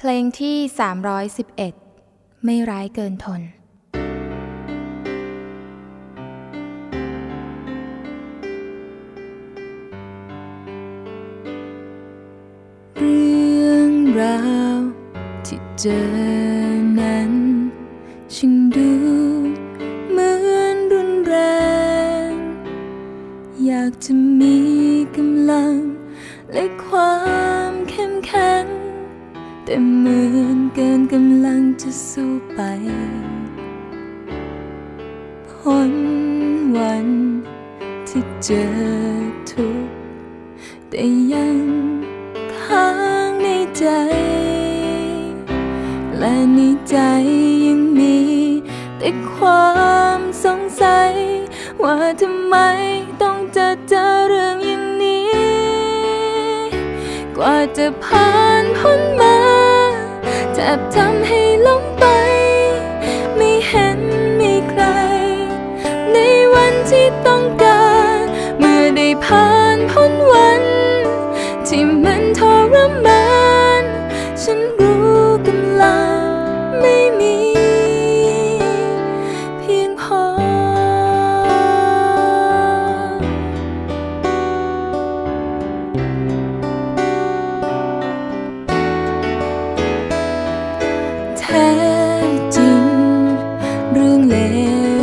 เพลงที่ 311 ไม่ร้ายเกินทนเรื่องราวที่เจอนั้นช่างดูเหมือนรุนแรง อยากจะมีกำลังและความเข้มแข็ง แต่เหมือนเกินกำลังจะสู้ไปพ้นวันที่เจอทุกข์แต่ยังค้างในใจ และในใจยังมี แต่ความสงสัย ว่าทำไมต้องเจอเจอเรื่องอย่างนี้ กว่าจะผ่าน บทำให้ล้มไป ไม่เห็นมีใคร ในวันที่ต้องการ เมื่อได้ผ่า ท้จริง เรื่องเล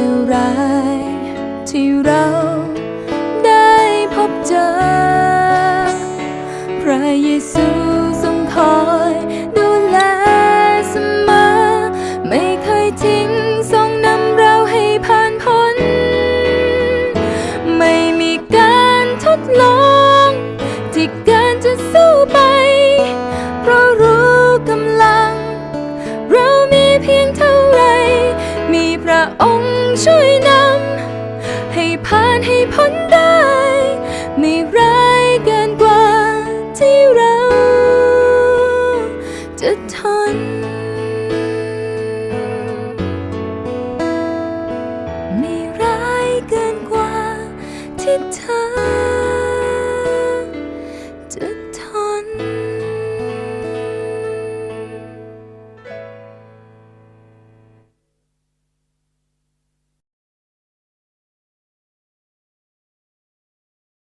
วร้าย ที่เราได้พบเจอ พระเยซูทรงคอยดูแลเสมอ ไม่เคยทิ้งทรงนำเราให้ผ่านพ้น ไม่มีการทดลองที่เพระองค์ช่วยนำ ให้ผ่านให้พ้นได้ ไม่ร้ายเกินกว่าที่เราจะทนไม่ร้ายเกินกว่าที่เธอ